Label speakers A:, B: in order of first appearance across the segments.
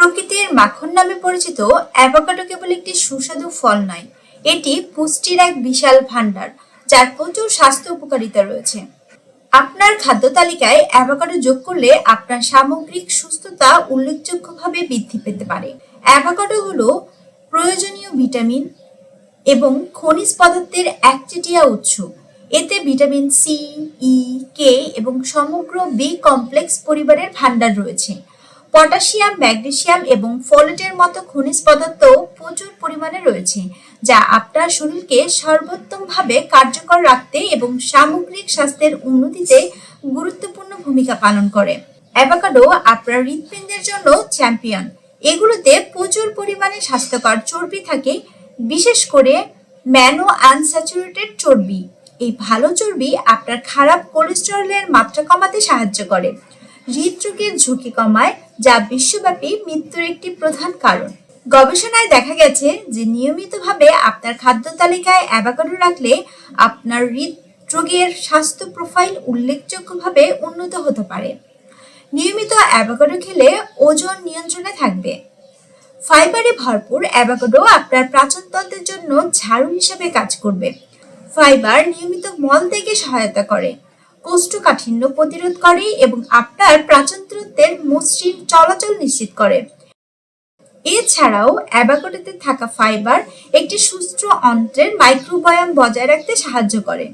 A: প্রকৃতির মাখন নামে পরিচিত অ্যাভোকাডো কেবল একটি সুস্বাদু ফল নয়, এটি পুষ্টির এক বিশাল ভাণ্ডার, যার প্রচুর স্বাস্থ্য উপকারিতা রয়েছে। আপনার খাদ্য তালিকায় অ্যাভোকাডো যোগ করলে আপনার সামগ্রিক সুস্থতা উল্লেখযোগ্যভাবে বৃদ্ধি পেতে পারে। অ্যাভোকাডো হলো প্রয়োজনীয় ভিটামিন এবং খনিজ পদার্থের একচেটিয়া উৎস। এতে ভিটামিন সি, ই, কে এবং সমগ্র বি কমপ্লেক্স পরিবারের ভাণ্ডার রয়েছে। পটাশিয়াম ম্যাগনেসিয়াম এবং ফোলেটের মতো খনিজ পদার্থ প্রচুর পরিমাণে রয়েছে, যা আপনার শরীরকে সর্বোত্তমভাবে কার্যকর রাখতে এবং সামগ্রিক স্বাস্থ্যের উন্নতিতে গুরুত্বপূর্ণ ভূমিকা পালন করে। অ্যাভোকাডো আপনার হৃৎপিণ্ডের জন্য চ্যাম্পিয়ন। এগুলোতে প্রচুর পরিমাণে স্বাস্থ্যকর চর্বি থাকে, বিশেষ করে ম্যানো আনস্যাচুরেটেড চর্বি। এই ভালো চর্বি আপনার খারাপ কোলেস্টেরলের মাত্রা কমাতে সাহায্য করে। হৃদরোগের ঝুঁকি কমায়, যা বিশ্বব্যাপী মৃত্যুর একটি প্রধান কারণ। গবেষণায় দেখা গেছে যে নিয়মিতভাবে আপনার খাদ্য তালিকায় অ্যাভাকাডো রাখলে আপনার হৃদরোগের স্বাস্থ্য প্রোফাইল উল্লেখযোগ্যভাবে উন্নত হতে পারে। নিয়মিত অ্যাভাকাডো খেলে ওজন নিয়ন্ত্রণে থাকবে। ফাইবারে ভরপুর অ্যাভাকাডো আপনার প্রাচনতন্ত্রের জন্য ঝাড়ু হিসেবে কাজ করবে। ফাইবার নিয়মিত মল থেকে সহায়তা করে। কোষ্ঠকাঠিন্য প্রতিরোধ করে এবং আপনার প্রাচনতন্ত্রের মসৃণ চলাচল নিশ্চিত করে। এছাড়াও অ্যাভাকাডোতে থাকা ফাইবার একটি সুস্থ অন্ত্রের মাইক্রোবায়াম বজায় রাখতে সাহায্য করে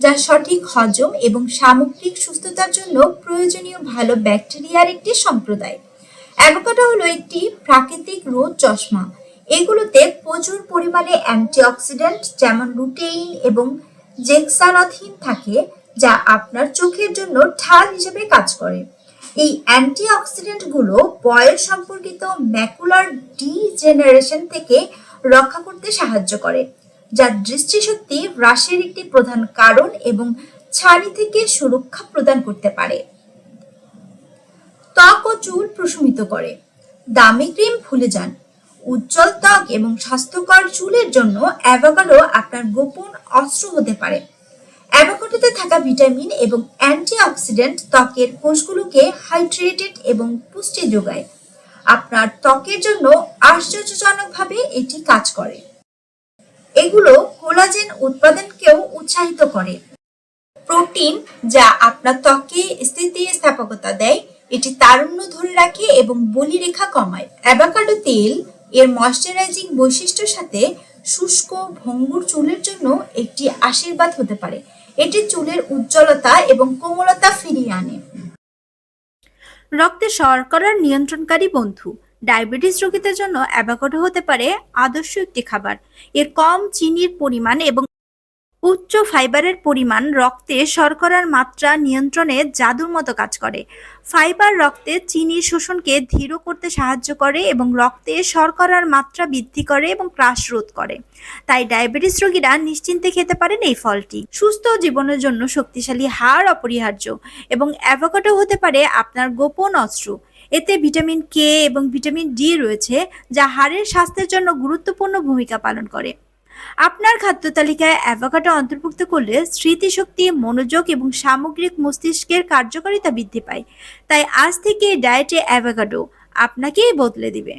A: যা সঠিক হজম এবং সামগ্রিক সুস্থতার জন্য প্রয়োজনীয় ভালো ব্যাকটেরিয়ার একটি সম্প্রদায়। অ্যাভোকাডো হলো একটি প্রাকৃতিক রোদ চশমা। এগুলোতে প্রচুর পরিমাণে অ্যান্টিঅক্সিডেন্ট যেমন লুটেইন এবং জেক্সানথিন থাকে যা আপনার চোখের জন্য ঢাল হিসেবে কাজ করে। এই অ্যান্টিঅক্সিডেন্টগুলো বয়স সম্পর্কিত ম্যাকুলার ডিজেনারেশন থেকে রক্ষা করতে সাহায্য করে, যা দৃষ্টিশক্তি হ্রাসের একটি প্রধান কারণ এবং ছানি থেকে সুরক্ষা প্রদান করতে পারে। ত্বক ও চুল প্রশমিত করে। দামি ক্রিম ভুলে যান। উজ্জ্বল ত্বক এবং স্বাস্থ্যকর চুলের জন্য অ্যাভোকাডো আপনার গোপন অস্ত্র হতে পারে। অ্যাভোকাডোতে থাকা ভিটামিন এবং অ্যান্টিঅক্সিডেন্ট ত্বকের কোষগুলোকে হাইড্রেটেড এবং পুষ্টি যোগায়। আপনার ত্বকের জন্য আশ্চর্যজনকভাবে এটি কাজ করে। এগুলো কোলাজেন উৎপাদনকেও উৎসাহিত করে। প্রোটিন যা আপনার ত্বকে স্থিতিস্থাপকতা দেয়, এটি তারুণ্য ধরে রাখে এবং বলিরেখা কমায়। অ্যাভাকাডো তেল এর ময়শ্চারাইজিং বৈশিষ্ট্যের সাথে শুষ্ক ভঙ্গুর চুলের জন্য একটি আশীর্বাদ হতে পারে। এটি চুলের উজ্জ্বলতা এবং কোমলতা ফিরিয়ে আনে।
B: রক্তে শর্করার নিয়ন্ত্রণকারী বন্ধু। ডায়াবেটিস রোগীদের জন্য অ্যাভোকাডো হতে পারে আদর্শ একটি খাবার। এর কম চিনির পরিমাণ এবং উচ্চ ফাইবারের পরিমাণ রক্তে শর্করার মাত্রা নিয়ন্ত্রণে জাদুর মতো কাজ করে। ফাইবার রক্তে চিনির শোষণকে ধীর করতে সাহায্য করে এবং রক্তে শর্করার মাত্রা বৃদ্ধি করে এবং ক্রাশ রোধ করে। তাই ডায়াবেটিস রোগীরা নিশ্চিন্তে খেতে পারেন এই ফলটি। সুস্থ জীবনের জন্য শক্তিশালী হাড় অপরিহার্য এবং অ্যাভোকাডো হতে পারে আপনার গোপন অস্ত্র এতে ভিটামিন কে এবং ভিটামিন ডি রয়েছে, যা হাড়ের স্বাস্থ্যের জন্য গুরুত্বপূর্ণ ভূমিকা পালন করে। আপনার খাদ্য তালিকায় অ্যাভোকাডো অন্তর্ভুক্ত করলে স্মৃতিশক্তি, মনোযোগ এবং সামগ্রিক মস্তিষ্কের কার্যকারিতা বৃদ্ধি পায়। তাই আজ থেকে ডায়েটে অ্যাভোকাডো আপনাকেই বদলে দিবে।